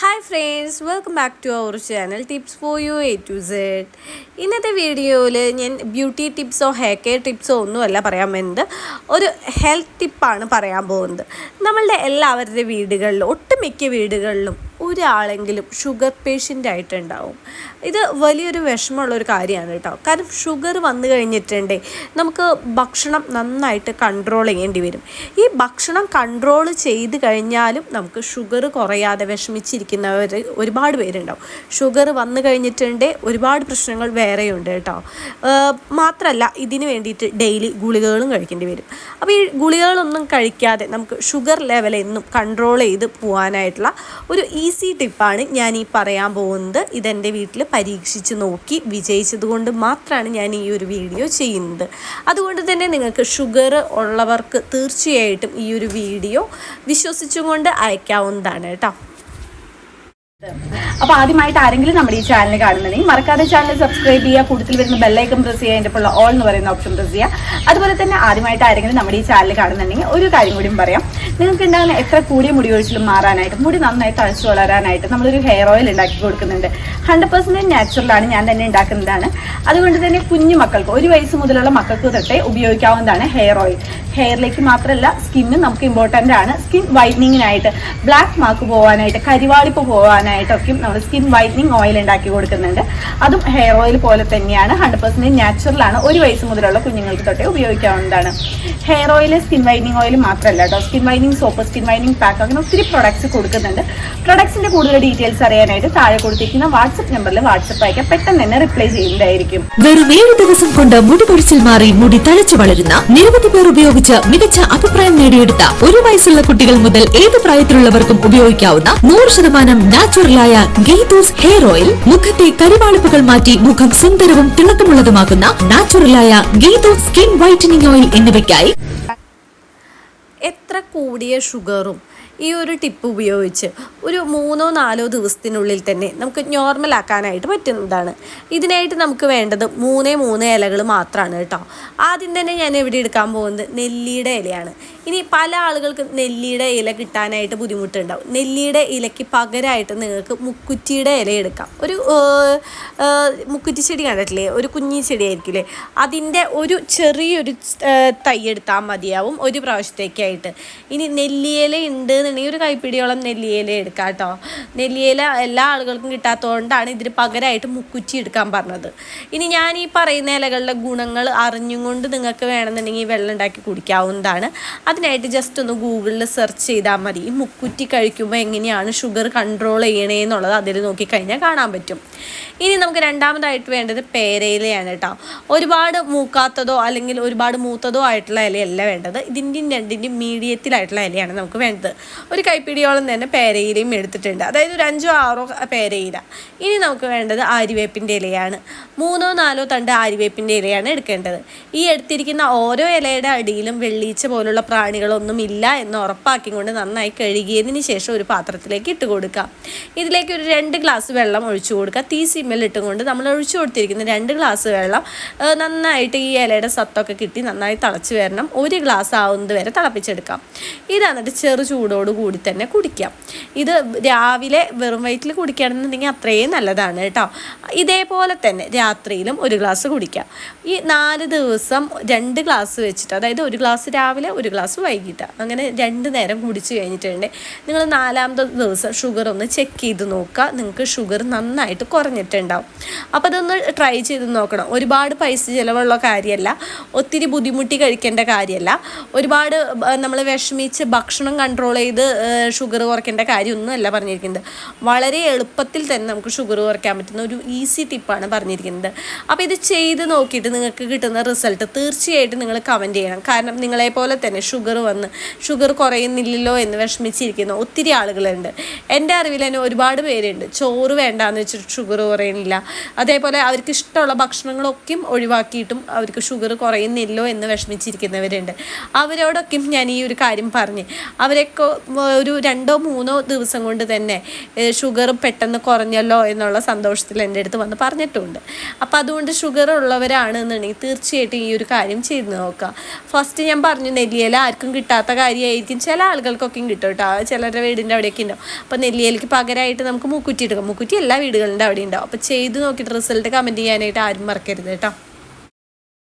Hi friends welcome back to our channel tips for you A to Z ഇന്നത്തെ വീഡിയോയിൽ ഞാൻ beauty ടിപ്സോ hair care ടിപ്സോ ഒന്നുമല്ല പറയാൻ പോകുന്നത്. ഒരു ഹെൽത്ത് ടിപ്പാണ് പറയാൻ പോകുന്നത്. നമ്മളുടെ എല്ലാവരുടെ വീടുകളിലും ഒട്ടുമിക്ക വീടുകളിലും ഒരാളെങ്കിലും ഷുഗർ പേഷ്യന്റ് ആയിട്ടുണ്ടാവും. ഇത് വലിയൊരു വിഷമമുള്ള ഒരു കാര്യമാണ് കേട്ടോ. കാരണം ഷുഗർ വന്നു കഴിഞ്ഞിട്ടുണ്ടേ നമുക്ക് ഭക്ഷണം നന്നായിട്ട് കൺട്രോൾ ചെയ്യേണ്ടി വരും. ഈ ഭക്ഷണം കൺട്രോൾ ചെയ്ത് കഴിഞ്ഞാലും നമുക്ക് ഷുഗർ കുറയാതെ വിഷമിച്ചിരിക്കുന്നവർ ഒരുപാട് പേരുണ്ടാവും. ഷുഗർ വന്നു കഴിഞ്ഞിട്ടുണ്ടേ ഒരുപാട് പ്രശ്നങ്ങൾ വേറെയുണ്ട് കേട്ടോ. മാത്രമല്ല ഇതിന് വേണ്ടിയിട്ട് ഡെയിലി ഗുളികകളും കഴിക്കേണ്ടി വരും. അപ്പോൾ ഈ ഗുളികകളൊന്നും കഴിക്കാതെ നമുക്ക് ഷുഗർ ലെവൽ എന്നും കൺട്രോൾ ചെയ്ത് പോകാനായിട്ടുള്ള ഒരു ഈസി ടിപ്പാണ് ഞാൻ ഈ പറയാൻ പോകുന്നത്. ഇതെന്റെ വീട്ടിൽ പരീക്ഷിച്ച് നോക്കി വിജയിച്ചത് കൊണ്ട് മാത്രമാണ് ഞാൻ ഈ ഒരു വീഡിയോ ചെയ്യുന്നത്. അതുകൊണ്ട് തന്നെ നിങ്ങൾക്ക് ഷുഗർ ഉള്ളവർക്ക് തീർച്ചയായിട്ടും ഈ ഒരു വീഡിയോ വിശ്വസിച്ചുകൊണ്ട് അയക്കാവുന്നതാണ് കേട്ടോ. അപ്പൊ ആദ്യമായിട്ട് ആരെങ്കിലും നമ്മുടെ ഈ ചാനൽ കാണുന്നുണ്ടെങ്കിൽ മറക്കാതെ ചാനൽ സബ്സ്ക്രൈബ് ചെയ്യുക കൂടുതൽ വരുന്ന ബെല്ലൈക്കൺ പ്രസ് ചെയ്യുക എന്റെ ഉള്ള ഓൾ എന്ന് പറയുന്ന ഓപ്ഷൻ പ്രസ് ചെയ്യുക. അതുപോലെ തന്നെ ആദ്യമായിട്ട് ആരെങ്കിലും നമ്മുടെ ഈ ചാനൽ കാണുന്നുണ്ടെങ്കിൽ ഒരു കാര്യം കൂടിയും പറയാം. നിങ്ങൾക്ക് ഉണ്ടാകുന്ന എത്ര കൂടിയ മുടി ഒഴിച്ചിലും മാറാനായിട്ട് മുടി നന്നായി തഴച്ചു വളരാനായിട്ട് നമ്മളൊരു ഹെയർ ഓയിൽ ഉണ്ടാക്കി കൊടുക്കുന്നുണ്ട്. ഹൺഡ്രഡ് പെർസെന്റ് നാച്ചുറലാണ് ഞാൻ തന്നെ ഉണ്ടാക്കുന്നതാണ്. അതുകൊണ്ട് തന്നെ കുഞ്ഞു മക്കൾക്ക് ഒരു വയസ്സ് മുതലുള്ള മക്കൾക്ക് തൊട്ടേ ഉപയോഗിക്കാവുന്നതാണ് ഹെയർ ഓയിൽ ഹെയറിലേക്ക് മാത്രമല്ല സ്കിന്നും നമുക്ക് ഇമ്പോർട്ടന്റ് ആണ്. സ്കിൻ വൈറ്റനിങ്ങിനായിട്ട് ബ്ലാക്ക് മാർക്ക് പോകാനായിട്ട് കരിവാളിപ്പ് പോകാനായിട്ടൊക്കെ നമ്മൾ സ്കിൻ വൈറ്റനിങ് ഓയിൽ ഉണ്ടാക്കി കൊടുക്കുന്നുണ്ട്. അതും ഹെയർ ഓയിൽ പോലെ തന്നെയാണ്. ഹൺഡ്രഡ് പെർസെന്റേജ് നാച്ചുറൽ ആണ്. ഒരു വയസ്സ് മുതലുള്ള കുഞ്ഞുങ്ങൾക്ക് തൊട്ടേ ഉപയോഗിക്കാവുന്നതാണ്. Hair oil skin whitening oil മാത്രമല്ല കേട്ടോ. Skin whitening soap skin whitening pack അങ്ങനെ ഒത്തിരി പ്രൊഡക്ട്സ് കൊടുക്കുന്നുണ്ട്. പ്രൊഡക്ട്സിന്റെ കൂടുതൽ ഡീറ്റെയിൽസ് അറിയാനായിട്ട് താഴെ കൊടുത്തിരിക്കുന്ന വാട്സപ്പ് നമ്പറിൽ വാട്സപ്പ് അയക്കാം പെട്ടെന്ന് തന്നെ റിപ്ലൈ ചെയ്യുന്നതായിരിക്കും. വെറും ഏഴ് ദിവസം കൊണ്ട് മുടി പൊടിച്ചിൽ മാറി മുടി തഴച്ചു വളരുന്ന നിരവധി പേർ ഉപയോഗിച്ച് മികച്ച അഭിപ്രായം നേടിയെടുത്ത ഒരു വയസ്സുള്ള കുട്ടികൾ മുതൽ ഏത് പ്രായത്തിലുള്ളവർക്കും ഉപയോഗിക്കാവുന്ന നൂറ് ശതമാനം നാച്ചുറലായ ഗെയ്തൂസ് ഹെയർ ഓയിൽ മുഖത്തെ കരിവാളിപ്പുകൾ മാറ്റി മുഖം സുന്ദരവും തിളക്കമുള്ളതുമാക്കുന്ന നാച്ചുറലായ ഗെയ്തൂസ് സ്കിൻ വൈറ്റനിങ് ഓയിൽ എന്നിവയ്ക്കായി. എത്ര കൂടിയ ഷുഗറും ഈ ഒരു ടിപ്പ് ഉപയോഗിച്ച് ഒരു മൂന്നോ നാലോ ദിവസത്തിനുള്ളിൽ തന്നെ നമുക്ക് നോർമൽ ആക്കാനായിട്ട് പറ്റുന്നതാണ്. ഇതിനായിട്ട് നമുക്ക് വേണ്ടത് മൂന്നേ മൂന്ന് ഇലകൾ മാത്രമാണ് കേട്ടോ. ആദ്യം തന്നെ ഞാൻ എവിടെ എടുക്കാൻ പോകുന്നത് നെല്ലിയുടെ ഇലയാണ്. ഇനി പല ആളുകൾക്ക് നെല്ലിയുടെ ഇല കിട്ടാനായിട്ട് ബുദ്ധിമുട്ടുണ്ടാവും. നെല്ലിയുടെ ഇലയ്ക്ക് പകരമായിട്ട് നിങ്ങൾക്ക് മുക്കുറ്റിയുടെ ഇല എടുക്കാം. ഒരു മുക്കുറ്റി ചെടി കണ്ടിട്ടില്ലേ? ഒരു കുഞ്ഞി ചെടി ആയിരിക്കില്ലേ അതിന്റെ ഒരു ചെറിയൊരു തൈ എടുത്താൽ മതിയാവും ഒരു പ്രാവശ്യത്തേക്കായിട്ട്. ഇനി നെല്ലിയില ഉണ്ട് എന്നുണ്ടെങ്കിൽ ഒരു കൈപ്പിടിയോളം നെല്ലിയില എടുക്കാം. കേട്ടോ നെല്ലിയില എല്ലാ ആളുകൾക്കും കിട്ടാത്തതുകൊണ്ടാണ് ഇതിന് പകരമായിട്ട് മുക്കുറ്റി എടുക്കാൻ പറഞ്ഞത്. ഇനി ഞാൻ ഈ പറയുന്ന ഇലകളുടെ ഗുണങ്ങൾ അറിഞ്ഞുകൊണ്ട് നിങ്ങൾക്ക് വേണമെന്നുണ്ടെങ്കിൽ വെള്ളം ഉണ്ടാക്കി കുടിക്കാവുന്നതാണ്. അതിനായിട്ട് ജസ്റ്റ് ഒന്ന് ഗൂഗിളിൽ സെർച്ച് ചെയ്താൽ മതി. ഈ മുക്കുറ്റി കഴിക്കുമ്പോൾ എങ്ങനെയാണ് ഷുഗർ കൺട്രോൾ ചെയ്യണേ എന്നുള്ളത് അതിൽ നോക്കിക്കഴിഞ്ഞാൽ കാണാൻ പറ്റും. ഇനി നമുക്ക് രണ്ടാമതായിട്ട് വേണ്ടത് പേരയിലയാണ് കേട്ടോ. ഒരുപാട് മൂക്കാത്തതോ അല്ലെങ്കിൽ ഒരുപാട് മൂത്തതോ ആയിട്ടുള്ള ഇലയല്ല വേണ്ടത്. ഇതിന്റെയും രണ്ടിന്റെയും മീഡിയത്തിലായിട്ടുള്ള ഇലയാണ് നമുക്ക് വേണ്ടത്. ഒരു കൈപ്പിടിയോളം തന്നെ പേരയിലയും എടുത്തിട്ടുണ്ട്. അതായത് ഒരു അഞ്ചോ ആറോ പേരയില ഇനി നമുക്ക് വേണ്ടത് ആര്യവേപ്പിന്റെ ഇലയാണ്. മൂന്നോ നാലോ തണ്ട് ആര്യവേപ്പിന്റെ ഇലയാണ് എടുക്കേണ്ടത്. ഈ എടുത്തിരിക്കുന്ന ഓരോ ഇലയുടെ അടിയിലും വെള്ളീച്ച പോലുള്ള പ്രാണികളൊന്നും ഇല്ല എന്ന് ഉറപ്പാക്കി കൊണ്ട് നന്നായി കഴുകിയതിന് ശേഷം ഒരു പാത്രത്തിലേക്ക് ഇട്ട് കൊടുക്കുക ഇതിലേക്ക് ഒരു രണ്ട് ഗ്ലാസ് വെള്ളം ഒഴിച്ചു കൊടുക്കുക തീ സിമ്മിൽ ഇട്ടുകൊണ്ട് നമ്മൾ ഒഴിച്ചു കൊടുത്തിരിക്കുന്ന രണ്ട് ഗ്ലാസ് വെള്ളം നന്നായിട്ട് ഈ ഇലയുടെ സത്തൊക്കെ കിട്ടി നന്നായി തിളച്ച് വരണം. ഒരു ഗ്ലാസ് ആവുന്നത് വരെ തിളപ്പിച്ചെടുക്കാം. ഇത് എന്നിട്ട് ചെറു ചൂടോട് കൂടി തന്നെ കുടിക്കാം. ഇത് രാവിലെ വെറും വയറ്റിൽ കുടിക്കുകയാണെന്നുണ്ടെങ്കിൽ അത്രയും നല്ലതാണ് കേട്ടോ. ഇതേപോലെ തന്നെ രാത്രിയിലും ഒരു ഗ്ലാസ് കുടിക്കാം ഈ നാല് ദിവസം രണ്ട് ഗ്ലാസ് വെച്ചിട്ട് അതായത് ഒരു ഗ്ലാസ് രാവിലെ ഒരു ഗ്ലാസ് വൈകിട്ട് അങ്ങനെ രണ്ട് നേരം കുടിച്ചു കഴിഞ്ഞിട്ടുണ്ടെങ്കിൽ നിങ്ങൾ നാലാമത്തെ ദിവസം ഷുഗർ ഒന്ന് ചെക്ക് ചെയ്ത് നോക്കുക. നിങ്ങൾക്ക് ഷുഗർ നന്നായിട്ട് കുറഞ്ഞിട്ടുണ്ടാവും. അപ്പോൾ അതൊന്ന് ട്രൈ ചെയ്ത് നോക്കണം. ഒരുപാട് പൈസ ചിലവുള്ള കാര്യമല്ല. ഒത്തിരി ബുദ്ധിമുട്ടി കഴിക്കേണ്ട കാര്യമല്ല. ഒരുപാട് നമ്മൾ വിഷമിച്ച് ഭക്ഷണം കൺട്രോൾ ചെയ്ത് ഷുഗർ കുറയ്ക്കേണ്ട കാര്യമൊന്നുമല്ല പറഞ്ഞിരിക്കുന്നത്. വളരെ എളുപ്പത്തിൽ തന്നെ നമുക്ക് ഷുഗർ കുറയ്ക്കാൻ പറ്റുന്ന ഒരു ഈസി ടിപ്പാണ് പറഞ്ഞിരിക്കുന്നത്. അപ്പോൾ ഇത് ചെയ്ത് നോക്കിയിട്ട് നിങ്ങൾക്ക് കിട്ടുന്ന റിസൾട്ട് തീർച്ചയായിട്ടും നിങ്ങൾ കമന്റ് ചെയ്യണം. കാരണം നിങ്ങളെ പോലെ തന്നെ ഷുഗർ വന്ന് ഷുഗർ കുറയുന്നില്ലല്ലോ എന്ന് വിഷമിച്ചിരിക്കുന്ന ഒത്തിരി ആളുകളുണ്ട്. എന്റെ അറിവിൽ തന്നെ ഒരുപാട് പേരുണ്ട്. ചോറ് വേണ്ടാന്ന് വെച്ചിട്ട് ഷുഗർ കുറയുന്നില്ല. അതേപോലെ അവർക്ക് ഇഷ്ടമുള്ള ഭക്ഷണങ്ങളൊക്കെയും ഒഴിവാക്കിയിട്ടും അവർക്ക് ഷുഗർ കുറയുന്നില്ലോ എന്ന് വിഷമിച്ചിരിക്കുന്നവരുണ്ട്. അവരോടൊക്കെയും ഞാൻ ഈ ഒരു കാര്യം പറഞ്ഞ്. അവരൊക്കെ ഒരു രണ്ടോ മൂന്നോ ദിവസം കൊണ്ട് തന്നെ ഷുഗർ പെട്ടെന്ന് കുറഞ്ഞല്ലോ എന്നുള്ള സന്തോഷത്തിൽ എന്റെ അടുത്ത് അടുത്ത് വന്ന് പറഞ്ഞിട്ടുണ്ട്. അപ്പോൾ അതുകൊണ്ട് ഷുഗർ ഉള്ളവരാണെന്നുണ്ടെങ്കിൽ തീർച്ചയായിട്ടും ഈ ഒരു കാര്യം ചെയ്ത് നോക്കുക ഫസ്റ്റ് ഞാൻ പറഞ്ഞു നെല്ലിയില ആർക്കും കിട്ടാത്ത കാര്യമായിരിക്കും. ചില ആളുകൾക്കൊക്കെയും കിട്ടും കേട്ടോ. ചിലരുടെ വീടിന്റെ അവിടെയൊക്കെ ഉണ്ടാവും. അപ്പോൾ നെല്ലിയിലക്ക് പകരമായിട്ട് നമുക്ക് മൂക്കുറ്റി എടുക്കാം. മൂക്കുറ്റി എല്ലാ വീടുകളുടെ അവിടെ ഉണ്ടാവും. അപ്പോൾ ചെയ്ത് നോക്കിയിട്ട് റിസൾട്ട് കമന്റ് ചെയ്യാനായിട്ട് ആരും മറക്കരുത് കേട്ടോ.